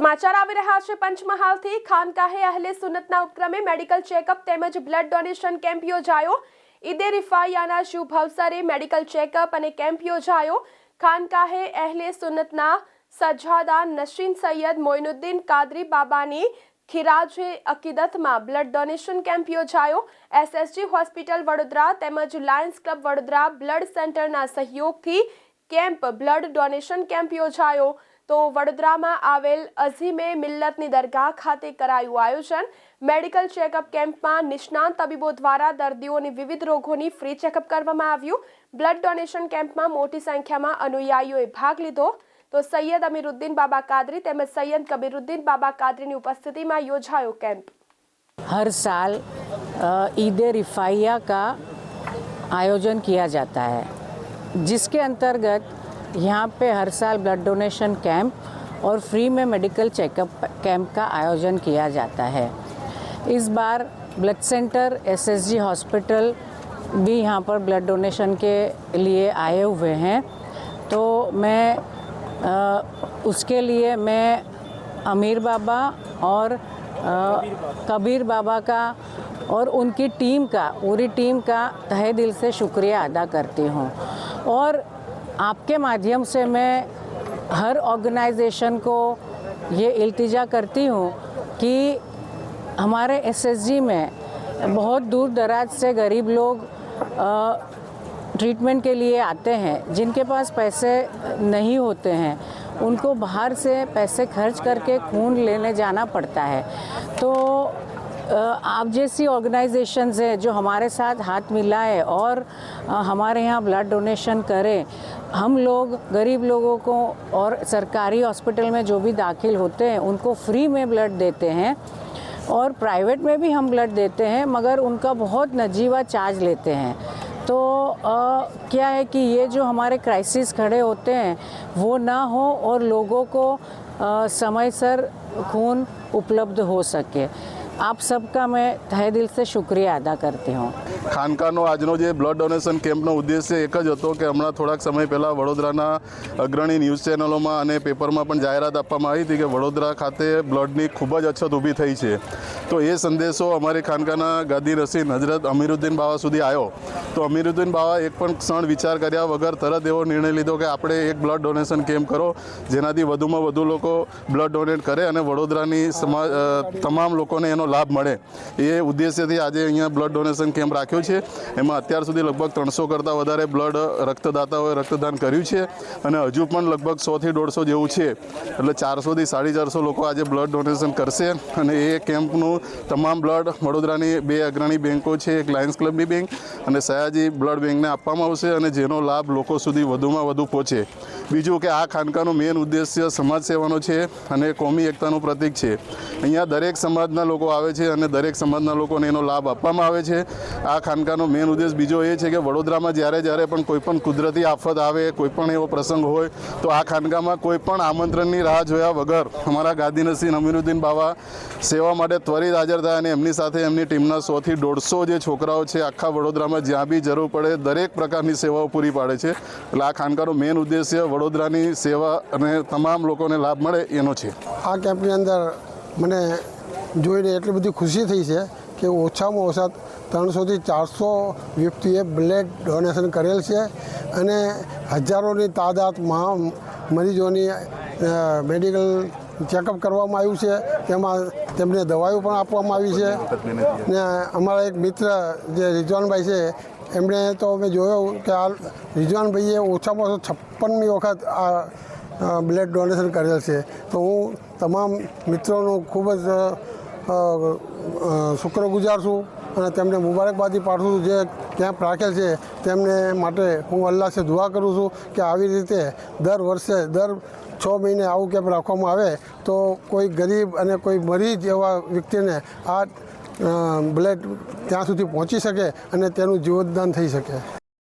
સમાચાર આવી રહ્યા છે પંચમહાલથી. ખાનકાહે અહલે સુનતના ઉપક્રમે મેડિકલ ચેકઅપ તેમજ બ્લડ ડોનેશન કેમ્પ યોજાયો. ઈદે રિફાયાના શુભ અવસરે મેડિકલ ચેકઅપ અને કેમ્પ યોજાયો. ખાનકાહે અહલે સુનતના સજ્જાદા નશીન સૈયદ મોઇનુદ્દીન કાદરી બાબાની ખિરાજે અકીદતમાં બ્લડ ડોનેશન કેમ્પ યોજાયો. એસએસજી હોસ્પિટલ વડોદરા તેમજ લાયન્સ ક્લબ વડોદરા બ્લડ સેન્ટરના સહયોગથી કેમ્પ બ્લડ ડોનેશન કેમ્પ યોજાયો. તો વડોદરામાં આવેલ અઝીમે મિલ્લતની દરગાહ ખાતે કરાયું આયોજન મેડિકલ ચેકઅપ કેમ્પમાં નિષ્ણાંત તબીબો દ્વારા દર્દીઓની વિવિધ રોગોની ફ્રી ચેકઅપ કરવામાં આવ્યું બ્લડ ડોનેશન કેમ્પમાં મોટી સંખ્યામાં અનુયાયીઓએ ભાગ લીધો તો સૈયદ અમીરુદ્દીન બાબા કાદરી તેમજ સૈયદ કબીરુદ્દીન બાબા કાદરીની ઉપસ્થિતિમાં યોજાયો કેમ્પ हर साल अ, ईद रिफाइया का आयोजन किया जाता है जिसके अंतर्गत यहाँ पे हर साल ब्लड डोनेशन कैंप और फ्री में मेडिकल चेकअप कैंप का आयोजन किया जाता है। इस बार ब्लड सेंटर एसएसजी हॉस्पिटल भी यहाँ पर ब्लड डोनेशन के लिए आए हुए हैं। तो मैं अ, उसके लिए मैं अमीर बाबा और अ, कबीर बाबा का और उनकी टीम का पूरी टीम का तहे दिल से शुक्रिया अदा करती हूँ। और आपके माध्यम से मैं हर ऑर्गेनाइजेशन को ये इल्तिजा करती हूँ कि हमारे एसएसजी में बहुत दूर दराज से गरीब लोग ट्रीटमेंट के लिए आते हैं, जिनके पास पैसे नहीं होते हैं। उनको बाहर से पैसे खर्च करके खून लेने जाना पड़ता है। तो आप जैसी ऑर्गेनाइजेशंस हैं जो हमारे साथ हाथ मिलाए और अ, हमारे यहाँ ब्लड डोनेशन करें हम लोग गरीब लोगों को और सरकारी हॉस्पिटल में जो भी दाखिल होते हैं उनको फ्री में ब्लड देते हैं और प्राइवेट में भी हम ब्लड देते हैं मगर उनका बहुत नजीवा चार्ज लेते हैं तो अ, क्या है कि ये जो हमारे क्राइसिस खड़े होते हैं वो ना हो और लोगों को अ, समयसर खून उपलब्ध हो सके आप सबका मैं तहे दिल से शुक्रिया अदा करती हूँ ખાનકાનો આજનો જે બ્લડ ડોનેશન કેમ્પનો ઉદ્દેશ્ય એક જ હતો કે હમણાં થોડાક સમય પહેલાં વડોદરાના અગ્રણી ન્યૂઝ ચેનલોમાં અને પેપરમાં પણ જાહેરાત આપવામાં આવી હતી કે વડોદરા ખાતે બ્લડની ખૂબ જ અછત ઊભી થઈ છે. તો એ સંદેશો અમારી ખાનકાના ગાદી રસીન હજરત અમીરુદ્દીન બાવા સુધી આવ્યો તો અમીરુદ્દીન બાવા એક પણ ક્ષણ વિચાર કર્યા વગર તરત એવો નિર્ણય લીધો કે આપણે એક બ્લડ ડોનેશન કેમ્પ કરો, જેનાથી વધુમાં વધુ લોકો બ્લડ ડોનેટ કરે અને વડોદરાની સમાજ તમામ લોકોને એનો લાભ મળે. એ ઉદ્દેશ્યથી આજે અહીંયા બ્લડ ડોનેશન કેમ્પ રાખ્યો છે. એમાં અત્યાર સુધી લગભગ ત્રણસો કરતાં વધારે બ્લડ રક્તદાતાઓએ રક્તદાન કર્યું છે અને હજુ પણ લગભગ સોથી દોઢસો જેવું છે. એટલે ચારસોથી સાડી ચારસો લોકો આજે બ્લડ ડોનેશન કરશે અને એ કેમ્પનું તમામ બ્લડ વડોદરાની બે અગ્રણી બેન્કો છે, એક લાયન્સ ક્લબની બેંક અને સયાજી બ્લડ બેંકને આપવામાં આવશે અને જેનો લાભ લોકો સુધી વધુમાં વધુ પહોંચે. બીજું કે આ ખાનકાનો મેઇન ઉદ્દેશ્ય સમાજ સેવાનો છે અને કોમી એકતાનું પ્રતીક છે. અહીંયા દરેક સમાજના લોકો આવે છે અને દરેક સમાજના લોકોને એનો લાભ આપવામાં આવે છે. આ ખાનકાનો મેઇન ઉદ્દેશ બીજો એ છે કે વડોદરામાં જ્યારે જ્યારે પણ કોઈ પણ કુદરતી આફત આવે, કોઈ પણ એવો પ્રસંગ હોય, તો આ ખાનકામાં કોઈ પણ આમંત્રણની રાહ જોયા વગર અમારા ગાદી નસીન અમીરુદ્દીન બાવા સેવા માટે ત્વરિત હાજર થાય અને એમની સાથે એમની ટીમના સોથી દોઢસો જે છોકરાઓ છે આખા વડોદરામાં જ્યાં બી જરૂર પડે દરેક પ્રકારની સેવાઓ પૂરી પાડે છે. એટલે આ ખાનકાનો મેઇન ઉદ્દેશ્ય વડોદરાની સેવા અને તમામ લોકોને લાભ મળે એનો છે. આ કેમ્પની અંદર મને જોઈને એટલી બધી ખુશી થઈ છે કે ઓછામાં ઓછા ત્રણસોથી ચારસો વ્યક્તિએ બ્લડ ડોનેશન કરેલ છે અને હજારોની તાદાદમાં મરીજોની મેડિકલ ચેકઅપ કરવામાં આવ્યું છે. તેમાં તેમને દવાઓ પણ આપવામાં આવી છે. ને અમારા એક મિત્ર જે રિજવાનભાઈ છે, એમણે તો અમે જોયું કે આ રિજવાનભાઈએ ઓછામાં ઓછો છપ્પનમી વખત આ બ્લડ ડોનેશન કરેલ છે. તો હું તમામ મિત્રોનો ખૂબ જ શુક્રગુજાર છું અને તેમને મુબારકબાદી પાઠવું જે કેમ્પ રાખેલ છે તેમને માટે હું અલ્લાસે દુઆ કરું છું કે આવી રીતે દર વર્ષે, દર છ મહિને આવું કેમ્પ રાખવામાં આવે તો કોઈ ગરીબ અને કોઈ મરીજ એવા વ્યક્તિને આ બ્લડ ત્યાં સુધી પહોંચી શકે અને તેનું જીવનદાન થઈ શકે.